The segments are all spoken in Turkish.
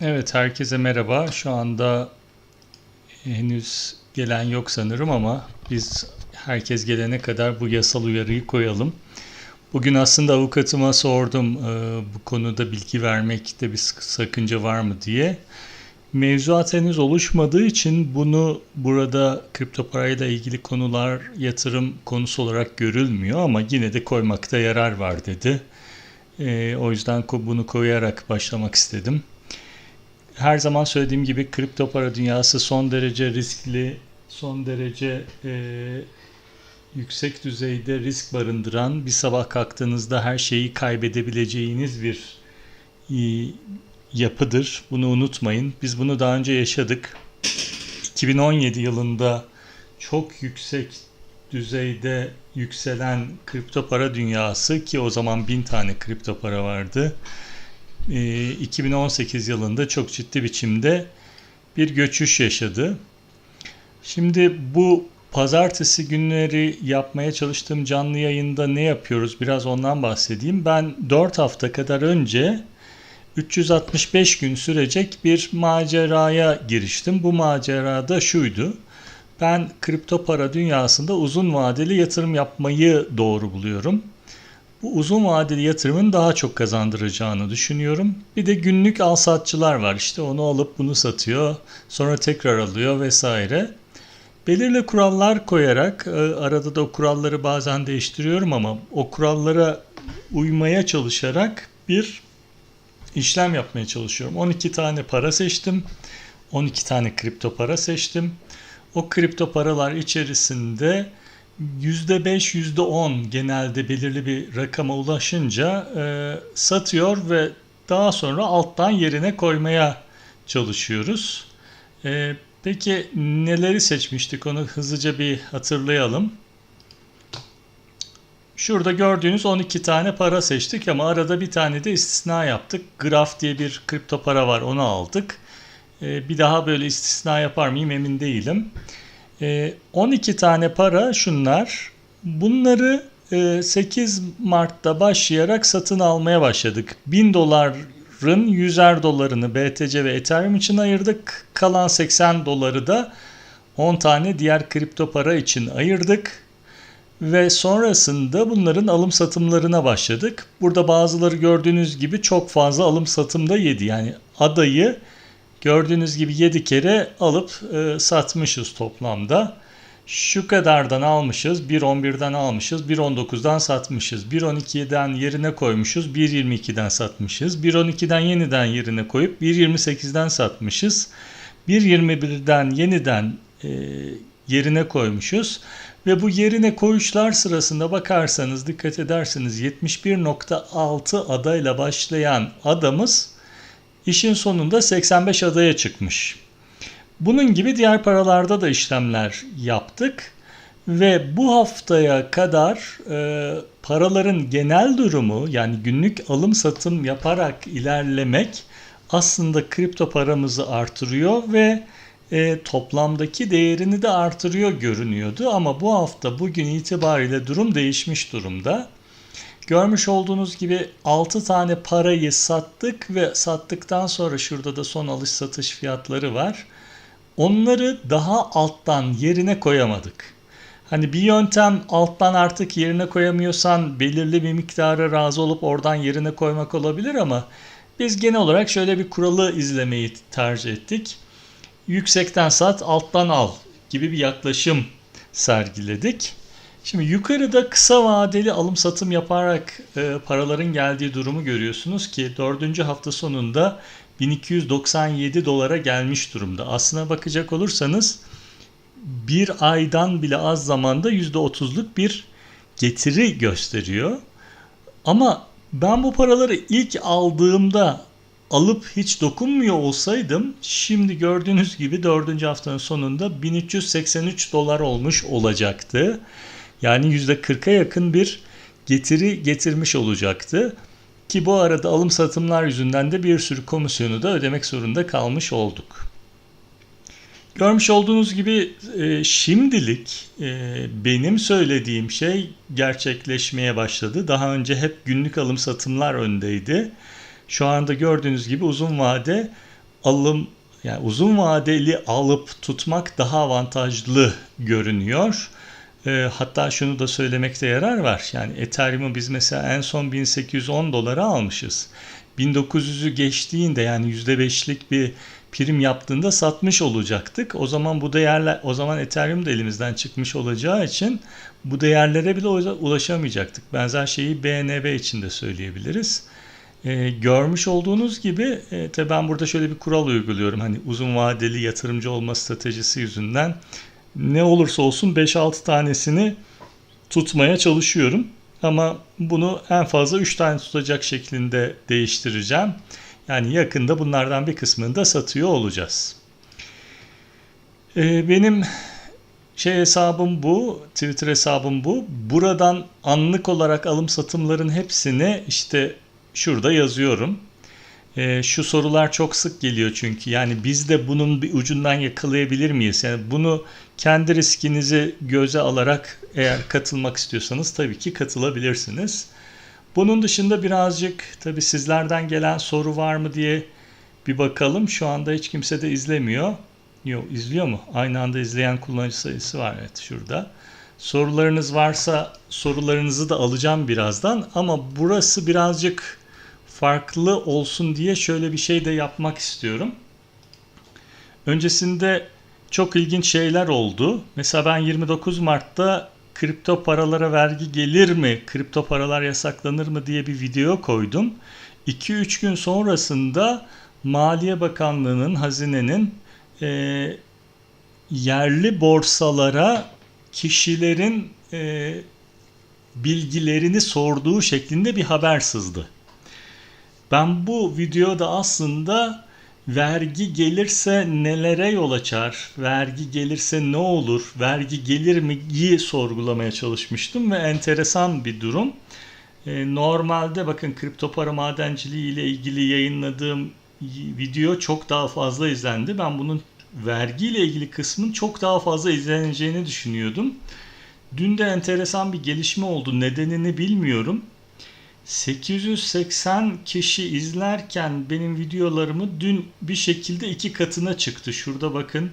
Evet, herkese merhaba. Şu anda henüz gelen yok sanırım ama biz herkes gelene kadar bu yasal uyarıyı koyalım. Bugün aslında avukatıma sordum e, bu konuda bilgi vermekte bir sakınca var mı diye. Mevzuat henüz oluşmadığı için bunu burada kripto parayla ilgili konular yatırım konusu olarak görülmüyor ama yine de koymakta yarar var dedi. E, o yüzden bunu koyarak başlamak istedim her zaman söylediğim gibi kripto para dünyası son derece riskli, son derece e, yüksek düzeyde risk barındıran, bir sabah kalktığınızda her şeyi kaybedebileceğiniz bir e, yapıdır. Bunu unutmayın. Biz bunu daha önce yaşadık. 2017 yılında çok yüksek düzeyde yükselen kripto para dünyası ki o zaman bin tane kripto para vardı. E, 2018 yılında çok ciddi biçimde bir göçüş yaşadı. Şimdi bu pazartesi günleri yapmaya çalıştığım canlı yayında ne yapıyoruz biraz ondan bahsedeyim. Ben 4 hafta kadar önce 365 gün sürecek bir maceraya giriştim. Bu macerada şuydu. Ben kripto para dünyasında uzun vadeli yatırım yapmayı doğru buluyorum. Bu uzun vadeli yatırımın daha çok kazandıracağını düşünüyorum. Bir de günlük al satçılar var. İşte onu alıp bunu satıyor, sonra tekrar alıyor vesaire. Belirli kurallar koyarak, e, arada da o kuralları bazen değiştiriyorum ama o kurallara uymaya çalışarak bir işlem yapmaya çalışıyorum. 12 tane para seçtim. 12 tane kripto para seçtim. O kripto paralar içerisinde %5, %10 genelde belirli bir rakama ulaşınca e, satıyor ve daha sonra alttan yerine koymaya çalışıyoruz. E, peki neleri seçmiştik onu hızlıca bir hatırlayalım. Şurada gördüğünüz 12 tane para seçtik ama arada bir tane de istisna yaptık. Graf diye bir kripto para var onu aldık. E, bir daha böyle istisna yapar mıyım emin değilim. E, 12 tane para şunlar. Bunları e, 8 Mart'ta başlayarak satın almaya başladık. 1000 doların 100'er dolarını BTC ve Ethereum için ayırdık. Kalan 80 doları da 10 tane diğer kripto para için ayırdık. Ve sonrasında bunların alım satımlarına başladık. Burada bazıları gördüğünüz gibi çok fazla alım satımda yedi. Yani adayı gördüğünüz gibi 7 kere alıp e, satmışız toplamda. Şu kadardan almışız, 1.11'den almışız, 1.19'dan satmışız, 1.12'den yerine koymuşuz, 1.22'den satmışız, 1.12'den yeniden yerine koyup 1.28'den satmışız, 1.21'den yeniden e, yerine koymuşuz. Ve bu yerine koyuşlar sırasında bakarsanız dikkat ederseniz 71.6 adayla başlayan adamız işin sonunda 85 adaya çıkmış. Bunun gibi diğer paralarda da işlemler yaptık ve bu haftaya kadar e, paraların genel durumu yani günlük alım satım yaparak ilerlemek aslında kripto paramızı artırıyor ve e, toplamdaki değerini de artırıyor görünüyordu ama bu hafta bugün itibariyle durum değişmiş durumda. Görmüş olduğunuz gibi 6 tane parayı sattık ve sattıktan sonra şurada da son alış satış fiyatları var. Onları daha alttan yerine koyamadık. Hani bir yöntem alttan artık yerine koyamıyorsan belirli bir miktara razı olup oradan yerine koymak olabilir ama biz genel olarak şöyle bir kuralı izlemeyi tercih ettik. Yüksekten sat, alttan al gibi bir yaklaşım sergiledik. Şimdi yukarıda kısa vadeli alım satım yaparak e, paraların geldiği durumu görüyorsunuz ki dördüncü hafta sonunda 1297 dolara gelmiş durumda. Aslına bakacak olursanız bir aydan bile az zamanda %30'luk bir getiri gösteriyor. Ama ben bu paraları ilk aldığımda alıp hiç dokunmuyor olsaydım şimdi gördüğünüz gibi dördüncü haftanın sonunda 1383 dolar olmuş olacaktı. Yani %40'a yakın bir getiri getirmiş olacaktı. Ki bu arada alım satımlar yüzünden de bir sürü komisyonu da ödemek zorunda kalmış olduk. Görmüş olduğunuz gibi e, şimdilik e, benim söylediğim şey gerçekleşmeye başladı. Daha önce hep günlük alım satımlar öndeydi. Şu anda gördüğünüz gibi uzun vade alım yani uzun vadeli alıp tutmak daha avantajlı görünüyor. E, hatta şunu da söylemekte yarar var. Yani Ethereum'u biz mesela en son 1810 dolara almışız. 1900'ü geçtiğinde yani %5'lik bir prim yaptığında satmış olacaktık. O zaman bu değerler o zaman Ethereum da elimizden çıkmış olacağı için bu değerlere bile ulaşamayacaktık. Benzer şeyi BNB için de söyleyebiliriz. Ee, görmüş olduğunuz gibi e, tabi ben burada şöyle bir kural uyguluyorum. Hani uzun vadeli yatırımcı olma stratejisi yüzünden ne olursa olsun 5-6 tanesini tutmaya çalışıyorum. Ama bunu en fazla 3 tane tutacak şeklinde değiştireceğim. Yani yakında bunlardan bir kısmını da satıyor olacağız. Ee, benim şey hesabım bu, Twitter hesabım bu. Buradan anlık olarak alım satımların hepsini işte şurada yazıyorum. Ee, şu sorular çok sık geliyor çünkü. Yani biz de bunun bir ucundan yakalayabilir miyiz? Yani bunu kendi riskinizi göze alarak eğer katılmak istiyorsanız tabii ki katılabilirsiniz. Bunun dışında birazcık tabii sizlerden gelen soru var mı diye bir bakalım. Şu anda hiç kimse de izlemiyor. Yok izliyor mu? Aynı anda izleyen kullanıcı sayısı var evet şurada. Sorularınız varsa sorularınızı da alacağım birazdan ama burası birazcık farklı olsun diye şöyle bir şey de yapmak istiyorum. Öncesinde çok ilginç şeyler oldu. Mesela ben 29 Mart'ta kripto paralara vergi gelir mi, kripto paralar yasaklanır mı diye bir video koydum. 2-3 gün sonrasında Maliye Bakanlığı'nın, hazinenin e, yerli borsalara kişilerin e, bilgilerini sorduğu şeklinde bir haber sızdı. Ben bu videoda aslında vergi gelirse nelere yol açar, vergi gelirse ne olur, vergi gelir mi'yi sorgulamaya çalışmıştım ve enteresan bir durum. Ee, normalde bakın kripto para madenciliği ile ilgili yayınladığım video çok daha fazla izlendi. Ben bunun vergi ile ilgili kısmın çok daha fazla izleneceğini düşünüyordum. Dün de enteresan bir gelişme oldu. Nedenini bilmiyorum. 880 kişi izlerken benim videolarımı dün bir şekilde iki katına çıktı. Şurada bakın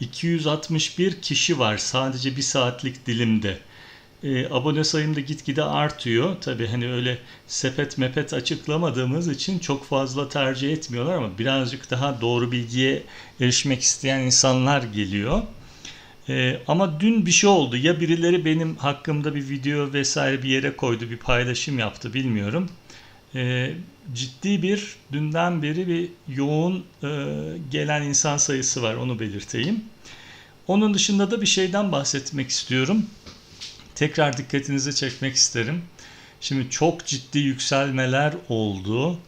261 kişi var sadece bir saatlik dilimde. E, abone sayım da gitgide artıyor. Tabi hani öyle sepet mepet açıklamadığımız için çok fazla tercih etmiyorlar ama birazcık daha doğru bilgiye erişmek isteyen insanlar geliyor. Ee, ama dün bir şey oldu. Ya birileri benim hakkımda bir video vesaire bir yere koydu, bir paylaşım yaptı bilmiyorum. Ee, ciddi bir dünden beri bir yoğun e, gelen insan sayısı var onu belirteyim. Onun dışında da bir şeyden bahsetmek istiyorum. Tekrar dikkatinizi çekmek isterim. Şimdi çok ciddi yükselmeler oldu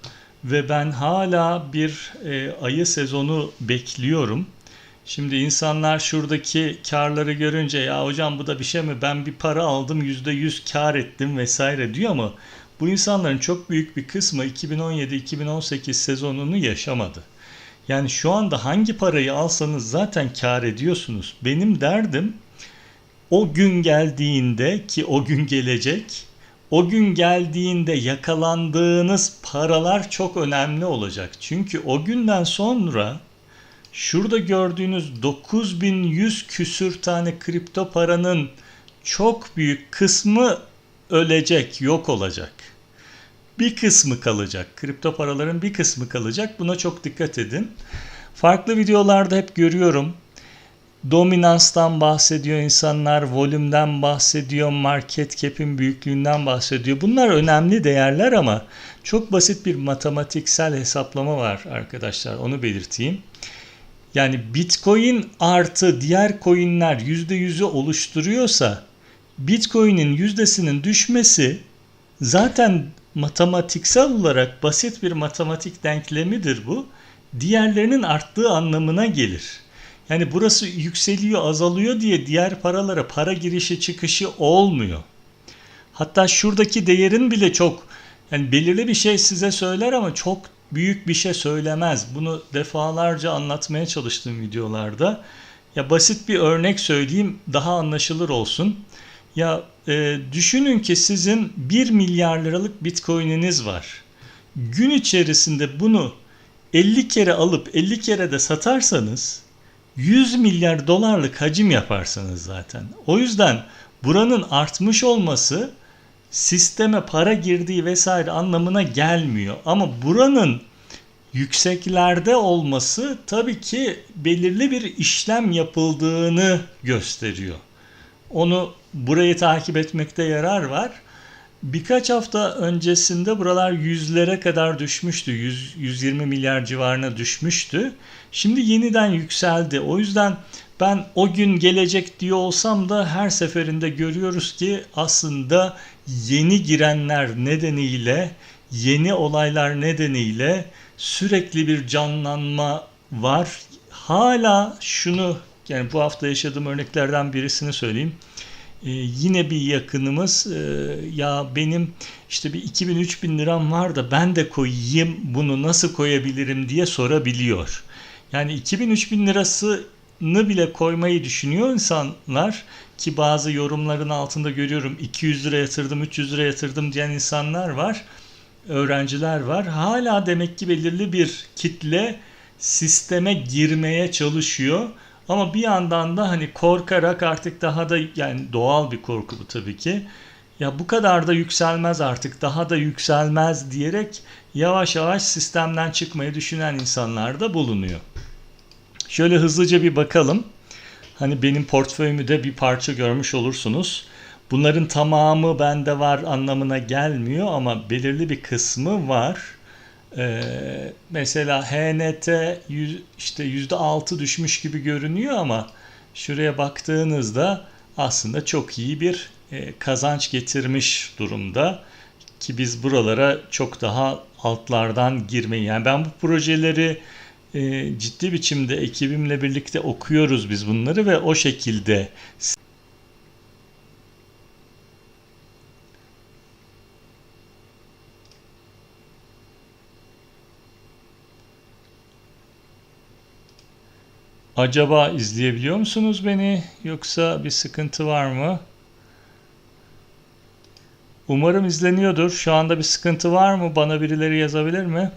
ve ben hala bir e, ayı sezonu bekliyorum. Şimdi insanlar şuradaki karları görünce ya hocam bu da bir şey mi ben bir para aldım %100 kar ettim vesaire diyor ama bu insanların çok büyük bir kısmı 2017-2018 sezonunu yaşamadı. Yani şu anda hangi parayı alsanız zaten kar ediyorsunuz. Benim derdim o gün geldiğinde ki o gün gelecek o gün geldiğinde yakalandığınız paralar çok önemli olacak. Çünkü o günden sonra Şurada gördüğünüz 9100 küsür tane kripto paranın çok büyük kısmı ölecek, yok olacak. Bir kısmı kalacak. Kripto paraların bir kısmı kalacak. Buna çok dikkat edin. Farklı videolarda hep görüyorum. Dominanstan bahsediyor insanlar, volümden bahsediyor, market cap'in büyüklüğünden bahsediyor. Bunlar önemli değerler ama çok basit bir matematiksel hesaplama var arkadaşlar. Onu belirteyim. Yani Bitcoin artı diğer coinler %100'ü oluşturuyorsa Bitcoin'in yüzdesinin düşmesi zaten matematiksel olarak basit bir matematik denklemidir bu. Diğerlerinin arttığı anlamına gelir. Yani burası yükseliyor, azalıyor diye diğer paralara para girişi çıkışı olmuyor. Hatta şuradaki değerin bile çok yani belirli bir şey size söyler ama çok büyük bir şey söylemez. Bunu defalarca anlatmaya çalıştığım videolarda. Ya basit bir örnek söyleyeyim daha anlaşılır olsun. Ya e, düşünün ki sizin 1 milyar liralık bitcoin'iniz var. Gün içerisinde bunu 50 kere alıp 50 kere de satarsanız 100 milyar dolarlık hacim yaparsınız zaten. O yüzden buranın artmış olması sisteme para girdiği vesaire anlamına gelmiyor. Ama buranın yükseklerde olması tabii ki belirli bir işlem yapıldığını gösteriyor. Onu burayı takip etmekte yarar var. Birkaç hafta öncesinde buralar yüzlere kadar düşmüştü. 100, 120 milyar civarına düşmüştü. Şimdi yeniden yükseldi. O yüzden ben o gün gelecek diyor olsam da her seferinde görüyoruz ki aslında yeni girenler nedeniyle, yeni olaylar nedeniyle sürekli bir canlanma var. Hala şunu yani bu hafta yaşadığım örneklerden birisini söyleyeyim. Ee, yine bir yakınımız e, ya benim işte bir 2000-3000 liram var da ben de koyayım bunu nasıl koyabilirim diye sorabiliyor. Yani 2000-3000 lirasını bile koymayı düşünüyor insanlar ki bazı yorumların altında görüyorum 200 lira yatırdım 300 lira yatırdım diyen insanlar var öğrenciler var. Hala demek ki belirli bir kitle sisteme girmeye çalışıyor. Ama bir yandan da hani korkarak artık daha da yani doğal bir korku bu tabii ki. Ya bu kadar da yükselmez artık daha da yükselmez diyerek yavaş yavaş sistemden çıkmayı düşünen insanlar da bulunuyor. Şöyle hızlıca bir bakalım. Hani benim portföyümü de bir parça görmüş olursunuz. Bunların tamamı bende var anlamına gelmiyor ama belirli bir kısmı var. Ee, mesela HNT yüz, işte %6 düşmüş gibi görünüyor ama şuraya baktığınızda aslında çok iyi bir e, kazanç getirmiş durumda ki biz buralara çok daha altlardan girmeyi yani ben bu projeleri e, ciddi biçimde ekibimle birlikte okuyoruz biz bunları ve o şekilde Acaba izleyebiliyor musunuz beni yoksa bir sıkıntı var mı? Umarım izleniyordur. Şu anda bir sıkıntı var mı? Bana birileri yazabilir mi?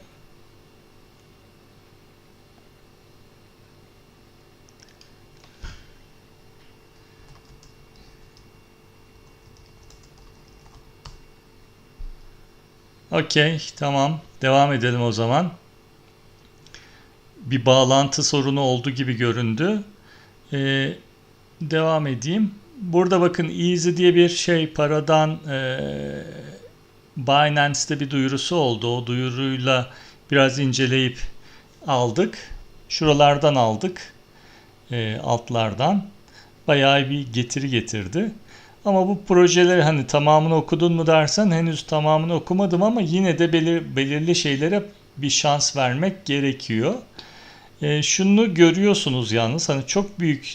Okey, tamam. Devam edelim o zaman bir bağlantı sorunu oldu gibi göründü. Ee, devam edeyim. Burada bakın Easy diye bir şey paradan e, Binance'te bir duyurusu oldu. O duyuruyla biraz inceleyip aldık. Şuralardan aldık. E, altlardan. Bayağı bir getiri getirdi. Ama bu projeleri hani tamamını okudun mu dersen henüz tamamını okumadım ama yine de belir, belirli şeylere bir şans vermek gerekiyor. E, şunu görüyorsunuz yalnız hani çok büyük